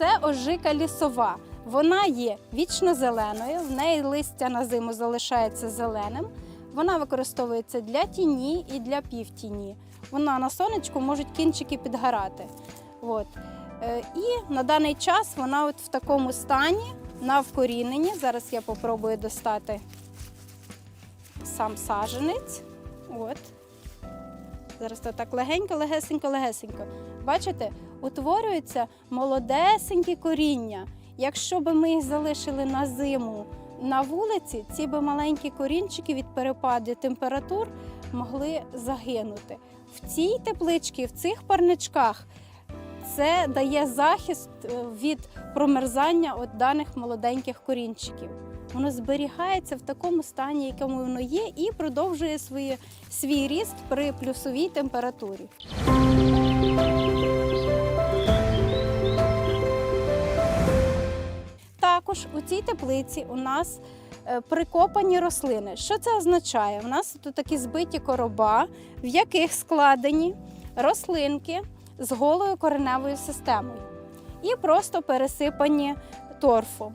Це ожика лісова. Вона є вічно зеленою, в неї листя на зиму залишається зеленим. Вона використовується для тіні і для півтіні. Вона на сонечку можуть кінчики підгорати. От. Е, І на даний час вона от в такому стані на вкоріненні. Зараз я попробую достати сам саженець. От. Зараз так легенько, легесенько, легесенько. Бачите, утворюються молодесенькі коріння. Якщо б ми їх залишили на зиму на вулиці, ці б маленькі корінчики від перепаду температур могли загинути. В цій тепличці, в цих парничках це дає захист е, від промерзання от даних молоденьких корінчиків. Воно зберігається в такому стані, якому воно є, і продовжує своє, свій ріст при плюсовій температурі. Також у цій теплиці у нас е, прикопані рослини. Що це означає? У нас тут такі збиті короба, в яких складені рослинки з голою кореневою системою і просто пересипані торфом.